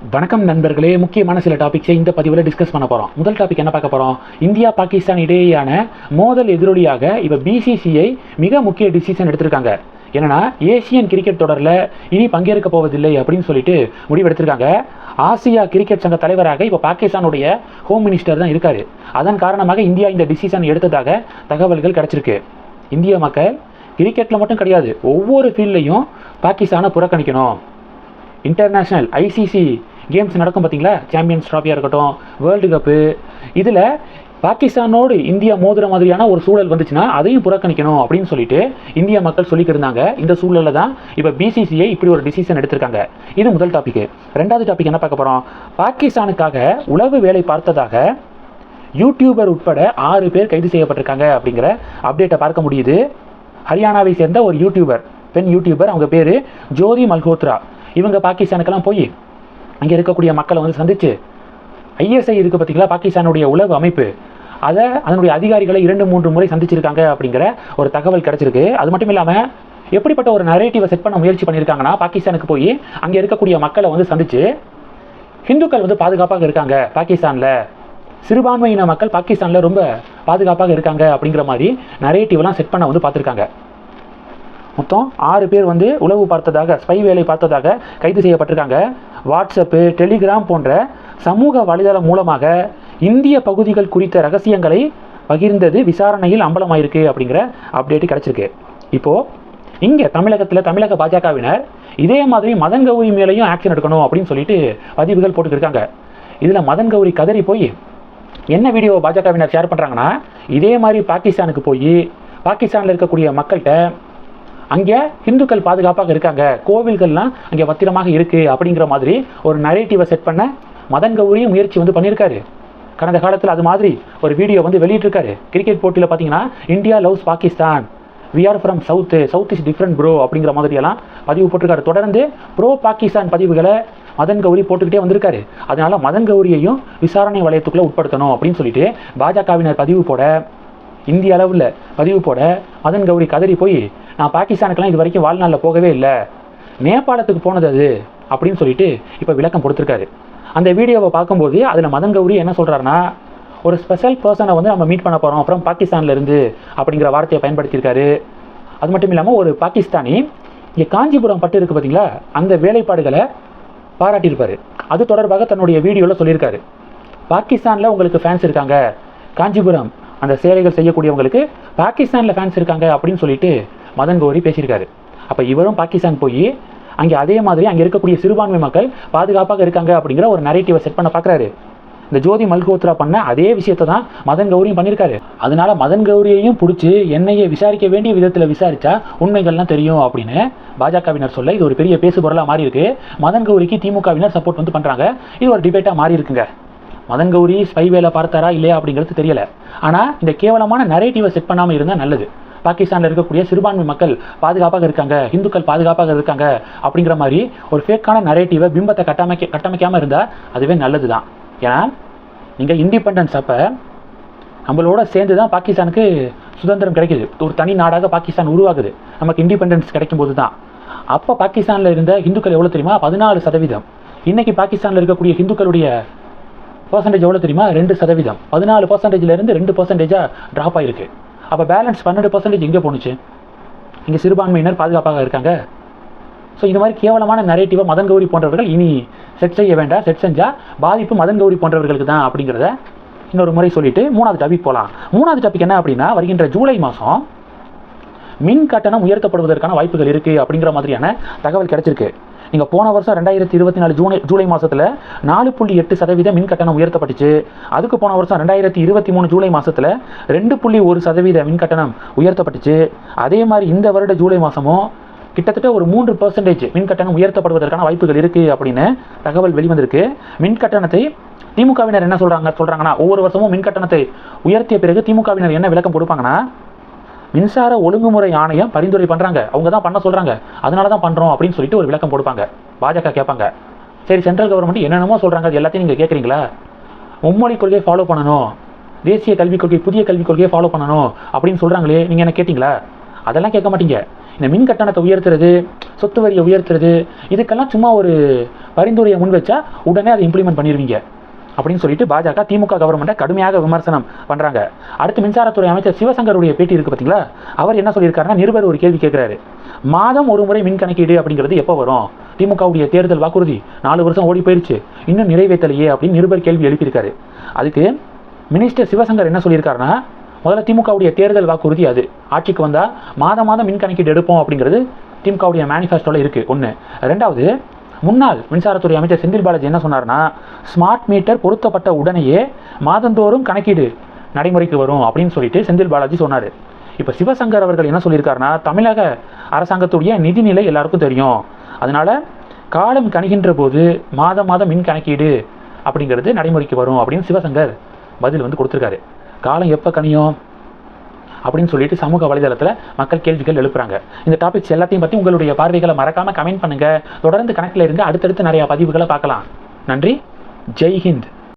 வணக்கம் நண்பர்களே முக்கியமான சில டாபிக்ஸை இந்த பதிவில் டிஸ்கஸ் பண்ண போகிறோம் முதல் டாபிக் என்ன பார்க்க போகிறோம் இந்தியா பாகிஸ்தான் இடையேயான மோதல் எதிரொலியாக இப்போ பிசிசிஐ மிக முக்கிய டிசிஷன் எடுத்திருக்காங்க. என்னன்னா ஏசியன் கிரிக்கெட் தொடரில் இனி பங்கேற்க போவதில்லை அப்படின்னு சொல்லிட்டு முடிவெடுத்திருக்காங்க. ஆசியா கிரிக்கெட் சங்க தலைவராக இப்போ பாகிஸ்தானுடைய ஹோம் மினிஸ்டர் தான் இருக்கார். அதன் காரணமாக இந்தியா இந்த டிசிஷன் எடுத்ததாக தகவல்கள் கிடச்சிருக்கு. இந்திய மக்கள் கிரிக்கெட்டில் மட்டும் கிடையாது ஒவ்வொரு ஃபீல்ட்லையும் பாகிஸ்தானை புறக்கணிக்கணும். இன்டர்நேஷ்னல் ஐசிசி கேம்ஸ் நடக்கும் பார்த்தீங்களா சாம்பியன்ஸ் ட்ராஃபியாக இருக்கட்டும் வேர்ல்டு கப்பு இதில் பாகிஸ்தானோடு இந்தியா மோதுற மாதிரியான ஒரு சூழல் வந்துச்சுன்னா அதையும் புறக்கணிக்கணும் அப்படின்னு சொல்லிட்டு இந்திய மக்கள் சொல்லிக்கிருந்தாங்க இருந்தாங்க. இந்த சூழலில் தான் இப்போ பிசிசிஐ இப்படி ஒரு டிசிஷன் எடுத்திருக்காங்க. இது முதல் டாபிக் ரெண்டாவது டாபிக் என்ன பார்க்க போகிறோம் பாகிஸ்தானுக்காக உளவு வேலை பார்த்ததாக யூடியூபர் உட்பட ஆறு பேர் கைது செய்யப்பட்டிருக்காங்க அப்படிங்கிற அப்டேட்டை பார்க்க முடியுது. ஹரியானாவை சேர்ந்த ஒரு யூடியூபர் பெண் யூடியூபர் அவங்க பேர் ஜோதி மல்ஹோத்ரா. இவங்க பாகிஸ்தானுக்கெல்லாம் போய் அங்கே இருக்கக்கூடிய மக்களை வந்து சந்திச்சு ஐஎஸ்ஐ இருக்குது பார்த்தீங்களா பாகிஸ்தானுடைய உளவு அமைப்பு. அதை அதனுடைய அதிகாரிகளை இரண்டு மூன்று முறை சந்திச்சிருக்காங்க அப்படிங்கிற ஒரு தகவல் கிடச்சிருக்கு. அது மட்டும் இல்லாமல் எப்படிப்பட்ட ஒரு நரேட்டிவை செட் பண்ண முயற்சி பண்ணியிருக்காங்கன்னா பாகிஸ்தானுக்கு போய் அங்கே இருக்கக்கூடிய மக்களை வந்து சந்திச்சு ஹிந்துக்கள் வந்து பாதுகாப்பாக இருக்காங்க பாகிஸ்தானில். சிறுபான்மையின மக்கள் பாகிஸ்தானில் ரொம்ப பாதுகாப்பாக இருக்காங்க அப்படிங்கிற மாதிரி நரேட்டிவ்லாம் செட் பண்ண வந்து பார்த்துருக்காங்க மொத்தம் ஆறு பேர் வந்து உளவு பார்த்ததாக ஸ்பை வேலை பார்த்ததாக கைது செய்யப்பட்டிருக்காங்க. வாட்ஸ்அப்பு டெலிகிராம் போன்ற சமூக வலைதளம் மூலமாக இந்திய பகுதிகள் குறித்த ரகசியங்களை பகிர்ந்தது விசாரணையில் அம்பலமாயிருக்கு அப்படிங்கிற அப்டேட் கிடச்சிருக்கு. இப்போது இங்கே தமிழகத்தில் தமிழக பாஜகவினர் இதே மாதிரி மதன் கௌரி மேலேயும் ஆக்ஷன் எடுக்கணும் அப்படின்னு சொல்லிட்டு பதிவுகள் போட்டுக்கிருக்காங்க. இதில் மதன் கௌரி கதறி போய் என்ன வீடியோ பாஜகவினர் ஷேர் பண்ணுறாங்கன்னா இதே மாதிரி பாகிஸ்தானுக்கு போய் பாகிஸ்தானில் இருக்கக்கூடிய மக்கள்கிட்ட அங்கே இந்துக்கள் பாதுகாப்பாக இருக்காங்க. கோவில்கள்லாம் அங்கே பத்திரமாக இருக்குது அப்படிங்கிற மாதிரி ஒரு நரேட்டிவை செட் பண்ண மதன் கௌரியும் முயற்சி வந்து பண்ணியிருக்காரு. கடந்த காலத்தில் அது மாதிரி ஒரு வீடியோ வந்து வெளியிட்டிருக்காரு. கிரிக்கெட் போட்டியில் பார்த்தீங்கன்னா India loves Pakistan we are from south south is different bro அப்படிங்கிற மாதிரியெல்லாம் பதிவு போட்டிருக்காரு. தொடர்ந்து ப்ரோ பாகிஸ்தான் பதிவுகளை மதன் கௌரி போட்டுக்கிட்டே வந்திருக்காரு. அதனால மதன் கௌரியையும் விசாரணை வளையத்துக்குள்ளே உட்படுத்தணும் அப்படின்னு சொல்லிட்டு பாஜகவினர் பதிவு போட இந்திய அளவில் பதிவு போட மதன் கௌரி கதறி போய் நான் பாகிஸ்தானுக்கெல்லாம் இது வரைக்கும் வாழ்நாளில் போகவே இல்லை. நேபாளத்துக்கு போனது அது அப்படின்னு சொல்லிட்டு இப்போ விளக்கம் கொடுத்துருக்காரு. அந்த வீடியோவை பார்க்கும்போது அதில் மதன் கௌரி என்ன சொல்கிறாருன்னா ஒரு ஸ்பெஷல் பர்சனை வந்து நம்ம மீட் பண்ண போகிறோம் அப்புறம் பாகிஸ்தான்லேருந்து அப்படிங்கிற வார்த்தையை பயன்படுத்தியிருக்காரு. அது மட்டும் இல்லாமல் ஒரு பாகிஸ்தானி இங்கே காஞ்சிபுரம் பட்டு இருக்குது பார்த்தீங்களா அந்த வேலைப்பாடுகளை பாராட்டியிருப்பார். அது தொடர்பாக தன்னுடைய வீடியோவில் சொல்லியிருக்காரு. பாகிஸ்தானில் உங்களுக்கு ஃபேன்ஸ் இருக்காங்க காஞ்சிபுரம் அந்த சேலைகள் செய்யக்கூடியவங்களுக்கு பாகிஸ்தானில் ஃபேன்ஸ் இருக்காங்க அப்படின்னு சொல்லிட்டு மதன் கௌரி பேசியிருக்காரு. அப்போ இவரும் பாகிஸ்தான் போய் அங்கே அதே மாதிரி அங்கே இருக்கக்கூடிய சிறுபான்மை மக்கள் பாதுகாப்பாக இருக்காங்க அப்படிங்கிற ஒரு நரேட்டிவை செட் பண்ண பார்க்குறாரு இந்த ஜோதி மல்கோத்ரா பண்ண அதே விஷயத்தை தான் மதன் கௌரியும் பண்ணியிருக்காரு. அதனால மதன் கௌரியையும் பிடிச்சி என்னையை விசாரிக்க வேண்டிய விதத்தில் விசாரிச்சா உண்மைகள்லாம் தெரியும் அப்படின்னு பாஜகவினர் சொல்ல இது ஒரு பெரிய பேசு பொருளாக மாறி இருக்கு மதன் கௌரிக்கு திமுகவினர் சப்போர்ட் வந்து பண்ணுறாங்க இது ஒரு டிபேட்டாக மாறி இருக்குங்க மதன் கௌரி ஸ்பை வேலை பார்த்தாரா இல்லையா அப்படிங்கிறது தெரியல. ஆனால் இந்த கேவலமான நரேட்டிவை செட் பண்ணாமல் இருந்தால் நல்லது. பாகிஸ்தானில் இருக்கக்கூடிய சிறுபான்மை மக்கள் பாதுகாப்பாக இருக்காங்க இந்துக்கள் பாதுகாப்பாக இருக்காங்க அப்படிங்கிற மாதிரி ஒரு ஃபேக்கான நரேட்டிவை பிம்பத்தை கட்டமைக்க கட்டமைக்காமல் இருந்தால் அதுவே நல்லது தான் ஏன்னா நீங்கள் இண்டிபெண்டன்ஸ் அப்போ நம்மளோட சேர்ந்து தான் பாகிஸ்தானுக்கு சுதந்திரம் கிடைக்குது. ஒரு தனி நாடாக பாகிஸ்தான் உருவாகுது. நமக்கு இண்டிபெண்டன்ஸ் கிடைக்கும்போது தான் அப்போ பாகிஸ்தானில் இருந்த இந்துக்கள் எவ்வளோ தெரியுமா? பதினாலு சதவீதம். இன்றைக்கி பாகிஸ்தானில் இருக்கக்கூடிய இந்துக்களுடைய பர்சன்டேஜ் எவ்வளோ தெரியுமா? ரெண்டு சதவீதம். பதினாலு பர்சன்டேஜ்லேருந்து ரெண்டு பர்சன்டேஜாக ட்ராப் ஆகிருக்கு அப்போ பேலன்ஸ் பன்னெண்டு பர்சன்டேஜ் எங்கே போணுச்சு. இங்கே சிறுபான்மையினர் பாதுகாப்பாக இருக்காங்க. ஸோ இது மாதிரி கேவலமான நரேட்டிவை மதன் கௌரி போன்றவர்கள் இனி செட் செய்ய வேண்டாம் செட் செஞ்சால் பாதிப்பு மதன் கௌரி போன்றவர்களுக்கு தான் அப்படிங்கிறத இன்னொரு முறை சொல்லிட்டு மூணாவது டாபிக் போகலாம் மூணாவது டாபிக் என்ன அப்படின்னா வருகின்ற ஜூலை மாதம் மின் கட்டணம் உயர்த்தப்படுவதற்கான வாய்ப்புகள் இருக்குது அப்படிங்கிற மாதிரியான தகவல் கிடச்சிருக்கு. நீங்கள் போன வருஷம் ரெண்டாயிரத்தி இருபத்தி நாலு ஜூனை ஜூலை மாதத்தில் நாலு புள்ளி எட்டு சதவீத மின் கட்டணம் உயர்த்தப்பட்டுச்சு. அதுக்கு போன வருஷம் ரெண்டாயிரத்தி இருபத்தி மூணு ஜூலை மாதத்தில் ரெண்டு புள்ளி ஒரு சதவீத மின் கட்டணம் உயர்த்தப்பட்டுச்சு. அதே மாதிரி இந்த வருட ஜூலை மாதமும் கிட்டத்தட்ட ஒரு மூன்று பர்சன்டேஜ் மின் கட்டணம் உயர்த்தப்படுவதற்கான வாய்ப்புகள் இருக்குது அப்படின்னு தகவல் வெளிவந்திருக்கு. மின் கட்டணத்தை திமுகவினர் என்ன சொல்கிறாங்க சொல்கிறாங்கன்னா ஒவ்வொரு வருஷமும் மின் கட்டணத்தை உயர்த்திய பிறகு திமுகவினர் என்ன விளக்கம் கொடுப்பாங்கன்னா மின்சார ஒழுங்குமுறை ஆணையம் பரிந்துரை பண்ணுறாங்க அவங்க தான் பண்ண சொல்கிறாங்க அதனால தான் பண்ணுறோம் அப்படின்னு சொல்லிட்டு ஒரு விளக்கம் கொடுப்பாங்க. பாஜக கேட்பாங்க. சரி சென்ட்ரல் கவர்மெண்ட் என்னென்னமோ சொல்கிறாங்க அது எல்லாத்தையும் நீங்கள் கேட்குறீங்களா? மும்மொழி கொள்கையை ஃபாலோ பண்ணணும். தேசிய கல்விக் கொள்கை புதிய கல்விக் கொள்கையை ஃபாலோ பண்ணணும் அப்படின்னு சொல்கிறாங்களே நீங்கள் என்ன கேட்டிங்களா? அதெல்லாம் கேட்க மாட்டீங்க. இந்த மின் கட்டணத்தை உயர்த்துறது சொத்து வரியை உயர்த்துறது இதுக்கெல்லாம் சும்மா ஒரு பரிந்துரையை முன் வச்சா உடனே அதை இம்ப்ளிமெண்ட் பண்ணிடுவீங்க அப்படின்னு சொல்லிட்டு பாஜக திமுக கவர்மெண்ட்டை கடுமையாக விமர்சனம் பண்ணுறாங்க அடுத்து மின்சாரத்துறை அமைச்சர் சிவசங்கருடைய பேட்டி இருக்குது பார்த்தீங்களா அவர் என்ன சொல்லியிருக்காருன்னா நிருபர் ஒரு கேள்வி கேட்குறாரு மாதம் ஒரு முறை மின் கணக்கீடு அப்படிங்கிறது எப்போ வரும்? திமுகவுடைய தேர்தல் வாக்குறுதி நாலு வருஷம் ஓடி போயிடுச்சு இன்னும் நிறைவேற்றலையே அப்படின்னு நிருபர் கேள்வி எழுப்பியிருக்காரு. அதுக்கு மினிஸ்டர் சிவசங்கர் என்ன சொல்லியிருக்காருன்னா முதல்ல திமுகவுடைய தேர்தல் வாக்குறுதி அது. ஆட்சிக்கு வந்தால் மாதம் மாதம் மின் கணக்கீடு எடுப்போம் அப்படிங்கிறது திமுகவுடைய மேனிஃபெஸ்டோவில் இருக்குது ஒன்று ரெண்டாவது முன்னாள் மின்சாரத்துறை அமைச்சர் செந்தில் பாலாஜி என்ன சொன்னார்னா ஸ்மார்ட் மீட்டர் பொருத்தப்பட்ட உடனேயே மாதந்தோறும் கணக்கீடு நடைமுறைக்கு வரும் அப்படின்னு சொல்லிட்டு செந்தில் பாலாஜி சொன்னார். இப்போ சிவசங்கர் அவர்கள் என்ன சொல்லியிருக்காருன்னா தமிழக அரசாங்கத்துடைய நிதிநிலை எல்லாருக்கும் தெரியும். அதனால காலம் கணிகின்ற போது மாதம் மாதம் மின் கணக்கீடு அப்படிங்கிறது நடைமுறைக்கு வரும் அப்படின்னு சிவசங்கர் பதில் வந்து கொடுத்துருக்காரு. காலம் எப்போ கணியும் அப்படின்னு சொல்லிட்டு சமூக வலைதளத்தில் மக்கள் கேள்விகள் எழுப்புறாங்க. இந்த டாபிக்ஸ் எல்லாத்தையும் பற்றி உங்களுடைய பார்வைகளை மறக்காமல் கமெண்ட் பண்ணுங்கள் தொடர்ந்து கணக்கில் இருந்து அடுத்தடுத்து நிறையா பதிவுகளை பார்க்கலாம். நன்றி. ஜெய் ஹிந்த்.